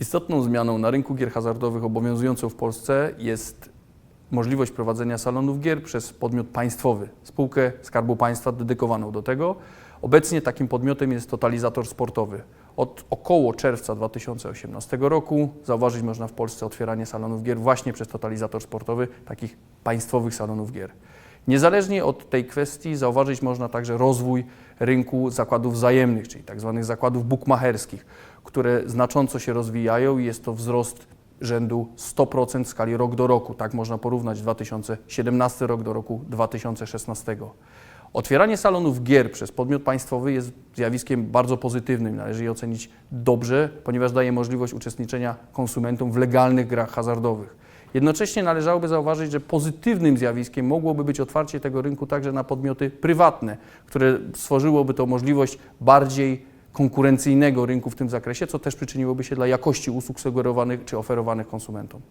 Istotną zmianą na rynku gier hazardowych obowiązującą w Polsce jest możliwość prowadzenia salonów gier przez podmiot państwowy, spółkę Skarbu Państwa dedykowaną do tego. Obecnie takim podmiotem jest totalizator sportowy. Od około czerwca 2018 roku zauważyć można w Polsce otwieranie salonów gier właśnie przez totalizator sportowy, takich państwowych salonów gier. Niezależnie od tej kwestii zauważyć można także rozwój rynku zakładów wzajemnych, czyli tzw. zakładów bukmacherskich, które znacząco się rozwijają i jest to wzrost rzędu 100% w skali rok do roku. Tak można porównać 2017 rok do roku 2016. Otwieranie salonów gier przez podmiot państwowy jest zjawiskiem bardzo pozytywnym. Należy je ocenić dobrze, ponieważ daje możliwość uczestniczenia konsumentom w legalnych grach hazardowych. Jednocześnie należałoby zauważyć, że pozytywnym zjawiskiem mogłoby być otwarcie tego rynku także na podmioty prywatne, które stworzyłoby to możliwość bardziej konkurencyjnego rynku w tym zakresie, co też przyczyniłoby się dla jakości usług sugerowanych czy oferowanych konsumentom.